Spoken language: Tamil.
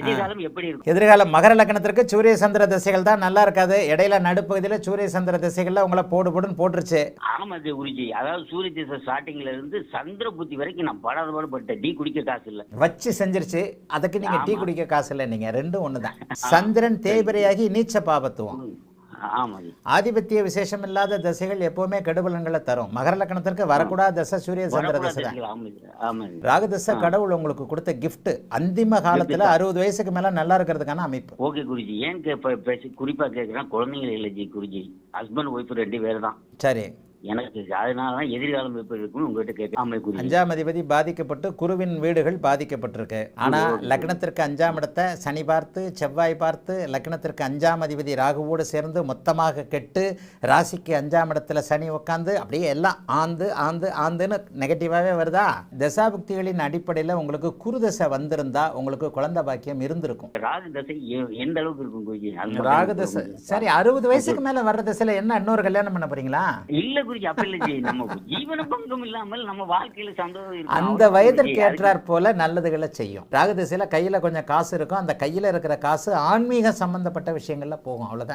எதிர்காலம் எப்படி இருக்கும்? எதிர்காலம் மகர லக்னத்திற்கு சூரிய சந்திர திசைகள் தான் நல்லா இருக்காது. இடையில நடுப்பகுதியில் சூரிய சந்திர திசைகள்ல உங்களை போடு போடுன்னு போட்டுருச்சு. ஆமா குருஜி. அதாவது சூரிய திசை ஸ்டார்டிங்ல இருந்து சந்திர புத்தி வரைக்கும் நான் படாத பாடுபட்ட டீ குடிக்க காசு இல்ல. வச்சு செஞ்சிருச்சு. அதுக்கு நீங்க டீ குடிக்க காசு இல்லை நீங்க. ரெண்டும் ஒண்ணுதான். சந்திரன் தேய்பிரையாகி நீச்ச பாபத்துவம். ஆதிபத்திய விசேஷம் இல்லாத திசைகள் எப்பவுமே கெடுபலன்களை தரும். மகர லக்னத்திற்கு வரக்கூடாத திசை சூரிய சந்திர திசை தான். ராகுதசை கடவுள் உங்களுக்கு கொடுத்த gift அந்திம காலத்துல அறுபது வயசுக்கு மேல நல்லா இருக்கிறதுக்கான அமைப்பு. ஓகே குருஜி. ஏன் குறிப்பா கேக்குறேன்? குழந்தைங்க இல்லை குருஜி. ஹஸ்பண்ட் ஒய்ஃப் ரெண்டு பேர் தான் சரி. எனக்கு அதனால தான் எதிர்காலம் எப்படி இருக்குன்னு உங்ககிட்ட கேட்க ஆமா குருஜி அஞ்சாம் அதிபதி பாதிக்கப்பட்டு குருவின் வீடுகள் பாதிக்கப்பட்டிருக்கு. ஆனா லக்னத்திற்கு அஞ்சாம் இடத்தை சனி பார்த்து செவ்வாய் பார்த்து லக்னத்திற்கு அஞ்சாம் அதிபதி ராகுவோடு சேர்ந்து மொத்தமாக கெட்டு ராசிக்கு அஞ்சாம் இடத்துல சனி உட்காந்து அப்படியே எல்லாம் ஆந்து ஆந்து ஆந்துன்னு நெகட்டிவாவே வருதா? தசாபுக்திகளின் அடிப்படையில் உங்களுக்கு குருதசை வந்திருந்தா உங்களுக்கு குழந்தை பாக்கியம் இருந்திருக்கும். ராகு தசை எந்த அளவுக்கு இருக்கும் ராகுதசை எனக்கு சரி அறுபது வயசுக்கு மேல வர்ற திசையில என்ன இன்னொரு கல்யாணம் பண்ண போறீங்களா? இல்ல குருஜி அப்ப இல்ல ஜி நம்ம ஜீவன பங்கம் இல்லாமல் நம்ம வாழ்க்கையில சந்தோஷம். அந்த வயதிற்கு. ஏற்றாற் போல நல்லதுகளை செய்யும் ராகு திசையில கையில கொஞ்சம் காசு இருக்கும் அந்த கையில இருக்கிற காசு ஆன்மீக சம்பந்தப்பட்ட விஷயங்கள்ல போகும் அவ்வளவுதான்